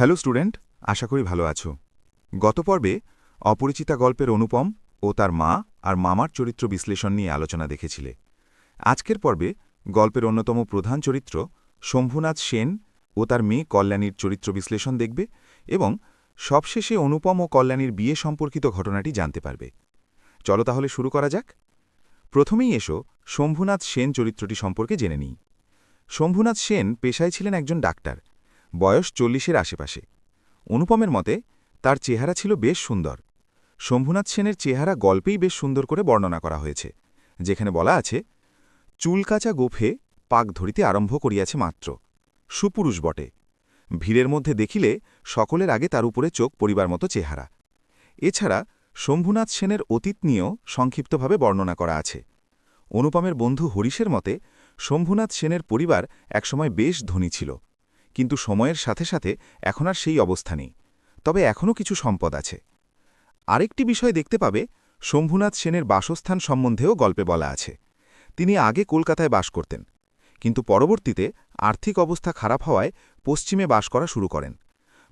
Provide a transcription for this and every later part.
Hello student, আশা করি ভালো আছো। গত পর্বে অপরিচিতা গল্পের অনুপম ও তার মা আর মামার চরিত্র বিশ্লেষণ নিয়ে আলোচনা দেখেছিলে। আজকের পর্বে গল্পের অন্যতম প্রধান চরিত্র শম্ভুনাথ সেন ও তার মেয়ে কল্যাণীর চরিত্র বিশ্লেষণ দেখবে এবং সবশেষে অনুপম ও কল্যাণীর বিয়ে সম্পর্কিত ঘটনাটি জানতে পারবে। চলো তাহলে শুরু করা যাক। প্রথমেই এসো শম্ভুনাথ সেন চরিত্রটি সম্পর্কে জেনে নিই। শম্ভুনাথ সেন পেশায় ছিলেন একজন ডাক্তার। বয়স চল্লিশের আশেপাশে। অনুপমের মতে, তার চেহারা ছিল বেশ সুন্দর। শম্ভুনাথ সেনের চেহারা গল্পেই বেশ সুন্দর করে বর্ণনা করা হয়েছে, যেখানে বলা আছে চুলকাচা গোফে পাক ধরিতে আরম্ভ করিয়াছে মাত্র, সুপুরুষ বটে। ভিড়ের মধ্যে দেখিলে সকলের আগে তার উপরে চোখ পরিবার মতো চেহারা। এছাড়া শম্ভুনাথ সেনের অতীত নিয়েও সংক্ষিপ্তভাবে বর্ণনা করা আছে। অনুপমের বন্ধু হরিশের মতে, শম্ভুনাথ সেনের পরিবার একসময় বেশ ধনী ছিল। কিন্তু সময়ের সাথে সাথে এখন আর সেই অবস্থা নেই। তবে এখনও কিছু সম্পদ আছে। আরেকটি বিষয় দেখতে পাবে, শম্ভুনাথ সেনের বাসস্থান সম্বন্ধেও গল্পে বলা আছে। তিনি আগে কলকাতায় বাস করতেন, কিন্তু পরবর্তীতে আর্থিক অবস্থা খারাপ হওয়ায় পশ্চিমে বাস করা শুরু করেন।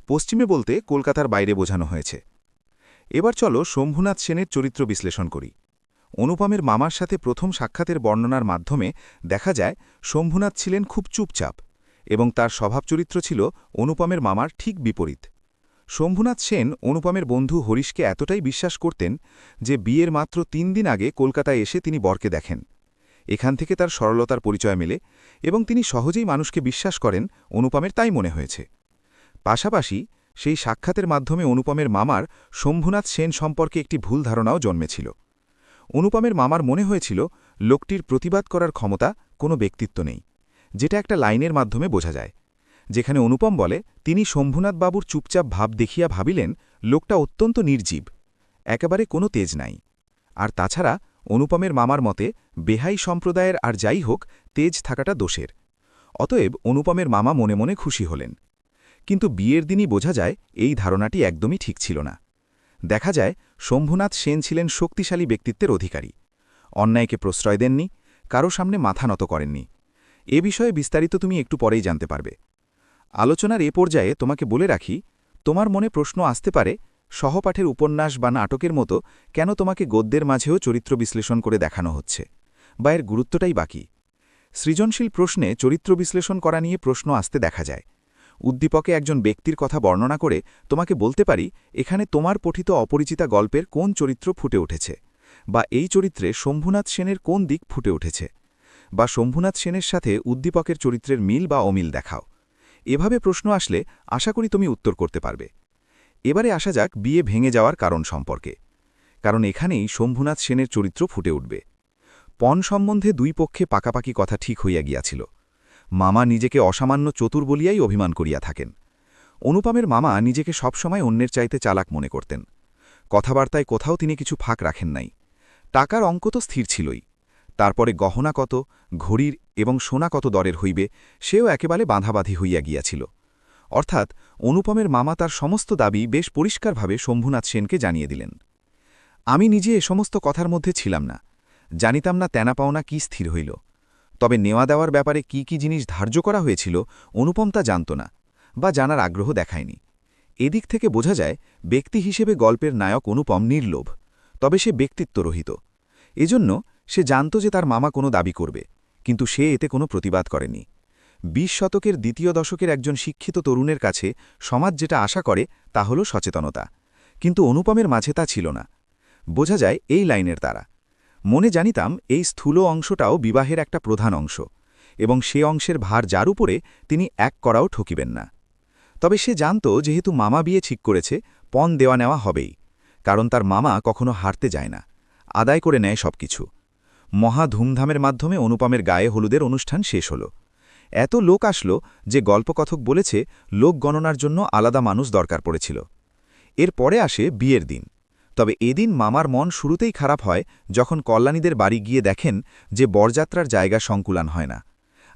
পশ্চিমে বলতে কলকাতার বাইরে বোঝানো হয়েছে। এবার চলো শম্ভুনাথ সেনের চরিত্র বিশ্লেষণ করি। অনুপমের মামার সাথে প্রথম সাক্ষাতের বর্ণনার মাধ্যমে দেখা যায়, শম্ভুনাথ ছিলেন খুব চুপচাপ। এবং তার স্বভাব চরিত্র ছিল অনুপমের মামার ঠিক বিপরীত। শম্ভুনাথ সেন অনুপমের বন্ধু হরিশকে এতটাই বিশ্বাস করতেন যে বিয়ের মাত্র তিন দিন আগে কলকাতায় এসে তিনি বরকে দেখেন। এখান থেকে তার সরলতার পরিচয় মেলে এবং তিনি সহজেই মানুষকে বিশ্বাস করেন অনুপমের তাই মনে হয়েছে। পাশাপাশি সেই সাক্ষাতের মাধ্যমে অনুপমের মামার শম্ভুনাথ সেন সম্পর্কে একটি ভুল ধারণাও জন্মেছিল। অনুপমের মামার মনে হয়েছিল, লোকটির প্রতিবাদ করার ক্ষমতা কোনো ব্যক্তিত্ব নেই। যেটা একটা লাইনের মাধ্যমে বোঝা যায়। যেখানে অনুপম বলে, তিনি শম্ভুনাথবাবুর চুপচাপ ভাব দেখিয়া ভাবিলেন, লোকটা অত্যন্ত নির্জীব, একেবারে কোনো তেজ নাই। আর তাছাড়া অনুপমের মামার মতে, বেহাই সম্প্রদায়ের আর যাই হোক, তেজ থাকাটা দোষের। অতএব অনুপমের মামা মনে মনে খুশি হলেন। কিন্তু বিয়ের দিনই বোঝা যায়, এই ধারণাটি একদমই ঠিক ছিল না। দেখা যায়, শম্ভুনাথ সেন ছিলেন শক্তিশালী ব্যক্তিত্বের অধিকারী। অন্যায়কে প্রশ্রয় দেননি, কারও সামনে মাথা নত করেননি। এ বিষয়ে বিস্তারিত তুমি একটু পরেই জানতে পারবে। আলোচনার এ পর্যায়ে তোমাকে বলে রাখি, তোমার মনে প্রশ্ন আসতে পারে, সহপাঠের উপন্যাস বা নাটকের মতো কেন তোমাকে গদ্যের মাঝেও চরিত্র বিশ্লেষণ করে দেখানো হচ্ছে, বা এর গুরুত্বটাই বাকি সৃজনশীল প্রশ্নে চরিত্র বিশ্লেষণ করা নিয়ে প্রশ্ন আসতে দেখা যায়। উদ্দীপকে একজন ব্যক্তির কথা বর্ণনা করে তোমাকে বলতে পারি, এখানে তোমার পঠিত অপরিচিতা গল্পের কোন চরিত্র ফুটে উঠেছে, বা এই চরিত্রে শম্ভুনাথ সেনের কোন দিক ফুটে উঠেছে। বা শম্ভুনাথ সেনের সাথে উদ্দীপকের চরিত্রের মিল বা অমিল দেখাও। এভাবে প্রশ্ন আসলে আশা করি তুমি উত্তর করতে পারবে। এবারে আসা যাক বিয়ে ভেঙে যাওয়ার কারণ সম্পর্কে। কারণ এখানেই শম্ভুনাথ সেনের চরিত্র ফুটে উঠবে। পণ সম্বন্ধে দুই পক্ষে পাকাপাকি কথা ঠিক হইয়া গিয়াছিল। মামা নিজেকে অসামান্য চতুর বলিয়াই অভিমান করিয়া থাকেন। অনুপমের মামা নিজেকে সবসময় অন্যের চাইতে চালাক মনে করতেন। কথাবার্তায় কোথাও তিনি কিছু ফাঁক রাখেন নাই। টাকার অঙ্ক তো স্থির ছিলই। তারপরে গহনা কত, ঘড়ির এবং সোনা কত দরের হইবে, সেও একেবারে বাঁধাবাঁধি হইয়া গিয়াছিল। অর্থাৎ অনুপমের মামা তার সমস্ত দাবি বেশ পরিষ্কারভাবে শম্ভুনাথ সেনকে জানিয়ে দিলেন। আমি নিজে এ সমস্ত কথার মধ্যে ছিলাম না, জানিতাম না তেনা পাওনা কি স্থির হইল। তবে নেওয়া দেওয়ার ব্যাপারে কি কি জিনিস ধার্য করা হয়েছিল, অনুপম তা জানত না বা জানার আগ্রহ দেখায়নি। এদিক থেকে বোঝা যায়, ব্যক্তি হিসেবে গল্পের নায়ক অনুপম নির্লোভ, তবে সে ব্যক্তিত্বরহিত। এজন্য সে জানত যে তার মামা কোনো দাবি করবে, কিন্তু সে এতে কোনো প্রতিবাদ করেনি। বিশ শতকের দ্বিতীয় দশকের একজন শিক্ষিত তরুণের কাছে সমাজ যেটা আশা করে, তা হল সচেতনতা। কিন্তু অনুপমের মাঝে তা ছিল না। বোঝা যায় এই লাইনের তারা। মনে জানিতাম এই স্থূল অংশটাও বিবাহের একটা প্রধান অংশ, এবং সে অংশের ভার যার উপরে তিনি এক করাও ঠকিবেন না। তবে সে জানত যেহেতু মামা বিয়ে ঠিক করেছে, পণ দেওয়া নেওয়া হবেই, কারণ তার মামা কখনো হারতে যায় না। আদায় করে নেয় সব কিছু মহা ধুমধামের মাধ্যমে অনুপমের গায়ে হলুদের অনুষ্ঠান শেষ হল। এত লোক আসলো যে গল্পকথক বলেছে, লোক গণনার জন্য আলাদা মানুষ দরকার পড়েছিল। এর পরে আসে বিয়ের দিন। তবে এদিন মামার মন শুরুতেই খারাপ হয় যখন কল্যাণীদের বাড়ি গিয়ে দেখেন যে বরযাত্রার জায়গা সংকুলান হয় না।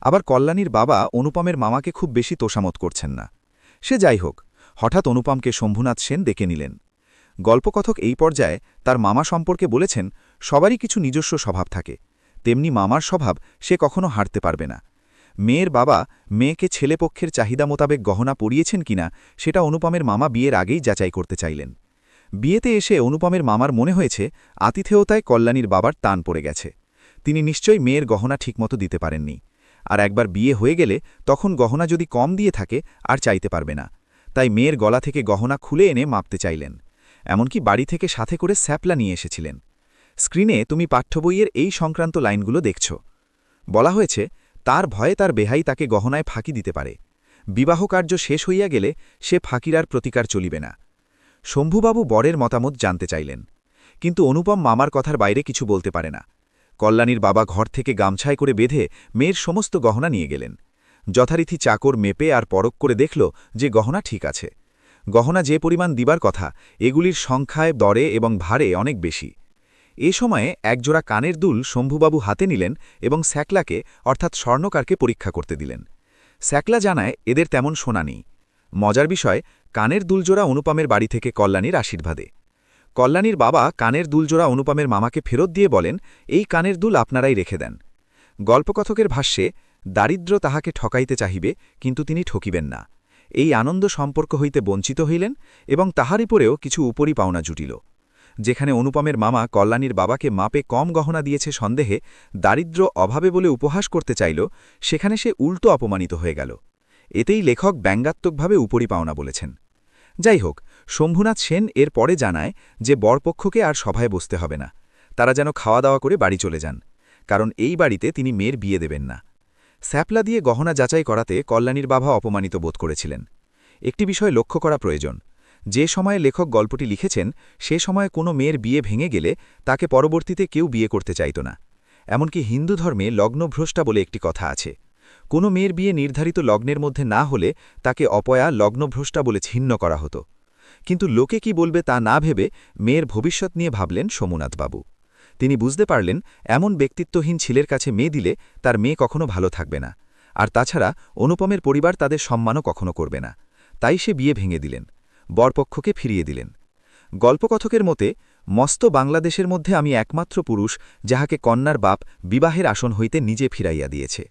আবার কল্যাণীর বাবা অনুপমের মামাকে খুব বেশি তোষামত করছেন না। সে যাই হোক, হঠাৎ অনুপমকে শম্ভুনাথ সেন ডেকে নিলেন। গল্পকথক এই পর্যায়ে তার মামা সম্পর্কে বলেছেন সবারই কিছু নিজস্ব স্বভাব থাকে। তেমনি মামার স্বভাব সে কখনো হারতে পারবে না। মেয়ের বাবা মেয়েকে ছেলেপক্ষের চাহিদা মোতাবেক গহনা পরিয়েছেন কিনা সেটা অনুপমের মামা বিয়ের আগেই যাচাই করতে চাইলেন। বিয়েতে এসে অনুপমের মামার মনে হয়েছে, আতিথেয়তায় কল্যাণীর বাবার টান পড়ে গেছে। তিনি নিশ্চয়ই মেয়ের গহনা ঠিকমতো দিতে পারেননি। আর একবার বিয়ে হয়ে গেলে তখন গহনা যদি কম দিয়ে থাকে, আর চাইতে পারবে না। তাই মেয়ের গলা থেকে গহনা খুলে এনে মাপতে চাইলেন। এমনকি বাড়ি থেকে সাথে করে স্যাপলা নিয়ে এসেছিলেন। স্ক্রিনে তুমি পাঠ্যবইয়ের এই সংক্রান্ত লাইনগুলো দেখছ। বলা হয়েছে, তার ভয়ে তার বেহাই তাকে গহনায় ফাঁকি দিতে পারে। বিবাহ কার্য শেষ হইয়া গেলে সে ফাঁকির আর প্রতিকার চলিবে না। শম্ভুবাবু বরের মতামত জানতে চাইলেন, কিন্তু অনুপম মামার কথার বাইরে কিছু বলতে পারে না। কল্যাণীর বাবা ঘর থেকে গামছায় করে বেঁধে মেয়ের সমস্ত গহনা নিয়ে গেলেন। যথারীতি চাকর মেপে আর পরক করে দেখল যে গহনা ঠিক আছে। গহনা যে পরিমাণ দিবার কথা, এগুলির সংখ্যায়, দরে এবং ভারে অনেক বেশি। এ সময়ে একজোড়া কানের দুল শম্ভুবাবু হাতে নিলেন এবং স্যাকলাকে, অর্থাৎ স্বর্ণকারকে পরীক্ষা করতে দিলেন। স্যাকলা জানায়, এদের তেমন শোনা নেই। মজার বিষয়, কানের দুলজোড়া অনুপমের বাড়ি থেকে কল্যাণীর আশীর্বাদে। কল্যাণীর বাবা কানের দুলজোড়া অনুপমের মামাকে ফেরত দিয়ে বলেন, এই কানের দুল আপনারাই রেখে দেন। গল্পকথকের ভাষ্যে, দারিদ্র তাহাকে ঠকাইতে চাহিবে, কিন্তু তিনি ঠকিবেন না। এই আনন্দ সম্পর্ক হইতে বঞ্চিত হইলেন এবং তাহারই পরেও কিছু উপরি পাওনা জুটিল। যেখানে অনুপমের মামা কল্যাণীর বাবাকে মাপে কম গহনা দিয়েছে সন্দেহে, দারিদ্র অভাবে বলে উপহাস করতে চাইল, সেখানে সে উল্টো অপমানিত হয়ে গেল। এতেই লেখক ব্যঙ্গাত্মকভাবে উপরি পাওনা বলেছেন। যাই হোক, শম্ভুনাথ সেন এর পরে জানায় যে বরপক্ষকে আর সভায় বসতে হবে না। তারা যেন খাওয়া দাওয়া করে বাড়ি চলে যান, কারণ এই বাড়িতে তিনি মেয়ের বিয়ে দেবেন না। স্যাপলা দিয়ে গহনা যাচাই করাতে কল্যাণীর বাবা অপমানিত বোধ করেছিলেন। একটি বিষয় লক্ষ্য করা প্রয়োজন। যে সময়ে লেখক গল্পটি লিখেছেন, সে সময়ে কোনো মেয়ের বিয়ে ভেঙে গেলে তাকে পরবর্তীতে কেউ বিয়ে করতে চাইত না। এমনকি হিন্দু ধর্মে লগ্নভ্রষ্টা বলে একটি কথা আছে। কোনো মেয়ের বিয়ে নির্ধারিত লগ্নের মধ্যে না হলে তাকে অপয়া লগ্নভ্রষ্টা বলে ছিন্ন করা হতো। কিন্তু লোকে কি বলবে তা না ভেবে মেয়ের ভবিষ্যৎ নিয়ে ভাবলেন সোমনাথবাবু। তিনি বুঝতে পারলেন, এমন ব্যক্তিত্বহীন ছেলের কাছে মেয়ে দিলে তার মেয়ে কখনো ভালো থাকবে না। আর তাছাড়া অনুপমের পরিবার তাদের সম্মানও কখনো করবে না। তাই সে বিয়ে ভেঙে দিলেন। বরপক্ষকে ফিরিয়ে দিলেন। গল্পকথকের মতে, মস্ত বাংলাদেশের মধ্যে আমি একমাত্র পুরুষ যাহাকে কন্যার বাপ বিবাহের আসন হইতে নিজে ফিরাইয়া দিয়েছে।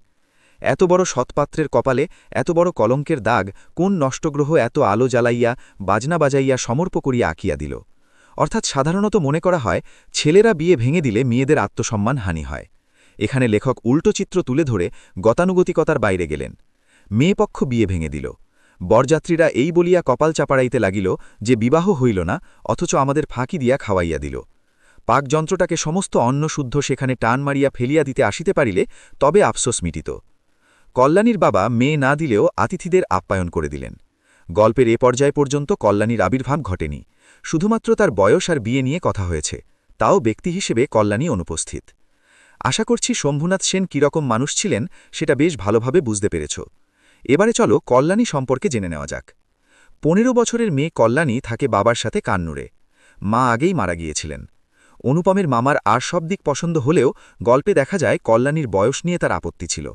এত বড় সৎপাত্রের কপালে এত বড় কলঙ্কের দাগ কোন নষ্টগ্রহ এত আলো জ্বালাইয়া, বাজনা বাজাইয়া, সমর্প করিয়া আঁকিয়া দিল। অর্থাৎ সাধারণত মনে করা হয়, ছেলেরা বিয়ে ভেঙে দিলে মেয়েদের আত্মসম্মান হানি হয়। এখানে লেখক উল্টো চিত্র তুলে ধরে গতানুগতিকতার বাইরে গেলেন। মেয়েপক্ষ বিয়ে ভেঙে দিল। বরযাত্রীরা এই বলিয়া কপাল চাপাড়াইতে লাগিল যে বিবাহ হইল না, অথচ আমাদের ফাঁকি দিয়া খাওয়াইয়া দিল। পাকযন্ত্রটাকে সমস্ত অন্ন শুদ্ধ সেখানে টান মারিয়া ফেলিয়া দিতে আসিতে পারিলে তবে আফসোস মিটিত। কল্যাণীর বাবা মেয়ে না দিলেও আতিথিদের আপ্যায়ন করে দিলেন। গল্পের এ পর্যায় পর্যন্ত কল্যাণীর আবির্ভাব ঘটেনি। শুধুমাত্র তার বয়স আর বিয়ে নিয়ে কথা হয়েছে, তাও ব্যক্তি হিসেবে কল্যাণী অনুপস্থিত। আশা করছি শম্ভুনাথ সেন কীরকম মানুষ ছিলেন, সেটা বেশ ভালোভাবে বুঝতে পেরেছ। এবারে চলো কল্যাণী সম্পর্কে জেনে নেওয়া যাক। পনেরো বছরের মেয়ে কল্যাণী থাকে বাবার সাথে কান্নুরে। মা আগেই মারা গিয়েছিলেন। অনুপমের মামার আর সব দিক পছন্দ হলেও গল্পে দেখা যায় কল্যাণীর বয়স নিয়ে তার আপত্তি ছিল।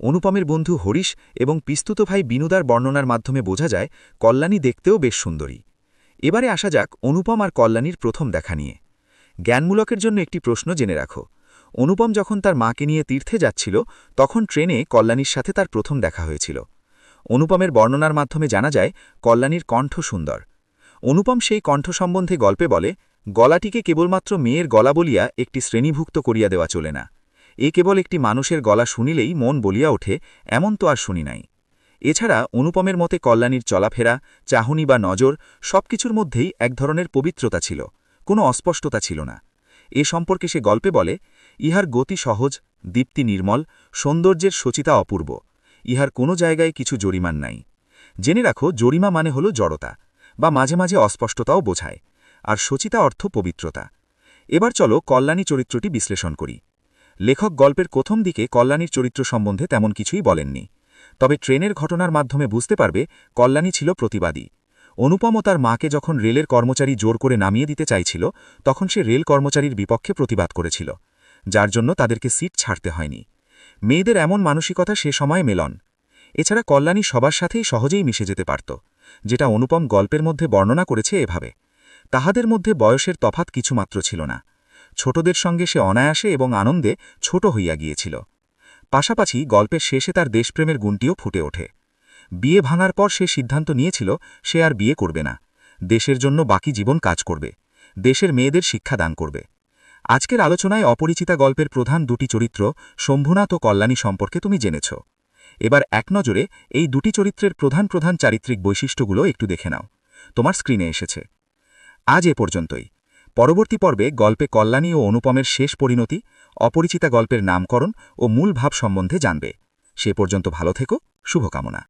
অনুপমের বন্ধু হরিশ এবং পিস্তুত ভাই বিনুদার বর্ণনার মাধ্যমে বোঝা যায় কল্যাণী দেখতেও বেশ সুন্দরী। এবারে আসা যাক অনুপম আর কল্যাণীর প্রথম দেখা নিয়ে। জ্ঞানমূলকের জন্য একটি প্রশ্ন জেনে রাখো। অনুপম যখন তার মাকে নিয়ে তীর্থে যাচ্ছিল, তখন ট্রেনে কল্যাণীর সাথে তার প্রথম দেখা হয়েছিল। অনুপমের বর্ণনার মাধ্যমে জানা যায়, কল্যাণীর কণ্ঠ সুন্দর। অনুপম সেই কণ্ঠ সম্বন্ধে গল্পে বলে, গলাটিকে কেবলমাত্র মেয়ের গলা বলিয়া একটি শ্রেণীভুক্ত করিয়া দেওয়া চলে না। এ কেবল একটি মানুষের গলা শুনিলেই মন বলিয়া ওঠে, এমন তো আর শুনি নাই। এছাড়া অনুপমের মতে কল্যাণীর চলাফেরা, চাহনি বা নজর সবকিছুর মধ্যেই এক ধরনের পবিত্রতা ছিল, কোনো অস্পষ্টতা ছিল না। এ সম্পর্কে সে গল্পে বলে ইহার গতি সহজ, দীপ্তি নির্মল, সৌন্দর্যের সচিতা অপূর্ব। ইহার কোনো জায়গায় কিছু জরিমান নাই। জেনে রাখো, জরিমা মানে হল জড়তা, বা মাঝে মাঝে অস্পষ্টতাও বোঝায়, আর সচিতা অর্থ পবিত্রতা। এবার চলো কল্যাণী চরিত্রটি বিশ্লেষণ করি। লেখক গল্পের প্রথম দিকে কল্যাণীর চরিত্র সম্বন্ধে তেমন কিছুই বলেননি। তবে ট্রেনের ঘটনার মাধ্যমে বুঝতে পারবে, কল্যাণী ছিল প্রতিবাদী। অনুপম তার মাকে যখন রেলের কর্মচারী জোর করে নামিয়ে দিতে চাইছিল, তখন সে রেল কর্মচারীর বিপক্ষে প্রতিবাদ করেছিল। যার জন্য তাদেরকে সিট ছাড়তে হয়নি। মেয়েদের এমন মানসিকতা সে সময় মেলন। এছাড়া কল্যাণী সবার সাথেই সহজেই মিশে যেতে পারত, যেটা অনুপম গল্পের মধ্যে বর্ণনা করেছে এভাবে। তাহাদের মধ্যে বয়সের তফাত কিছুমাত্র ছিল না। ছোটদের সঙ্গে সে অনায়াসে এবং আনন্দে ছোট হইয়া গিয়েছিল। পাশাপাশি গল্পের শেষে তার দেশপ্রেমের গুণটিও ফুটে ওঠে। বিয়ে ভাঙার পর সে সিদ্ধান্ত নিয়েছিল, সে আর বিয়ে করবে না। দেশের জন্য বাকি জীবন কাজ করবে। দেশের মেয়েদের শিক্ষা দান করবে। আজকের আলোচনায় অপরিচিতা গল্পের প্রধান দুটি চরিত্র, শম্ভুনাথ ও কল্যাণী সম্পর্কে তুমি জেনেছ। এবার এক নজরে এই দুটি চরিত্রের প্রধান প্রধান চারিত্রিক বৈশিষ্ট্যগুলো একটু দেখে নাও। তোমার স্ক্রিনে এসেছে। আজ এ পর্যন্তই। পরবর্তী পর্বে গল্পে কল্যাণী ও অনুপমের শেষ পরিণতি, অপরিচিতা গল্পের নামকরণ ও মূল ভাব সম্বন্ধে জানবে। সে পর্যন্ত ভালো থেকো, শুভকামনা।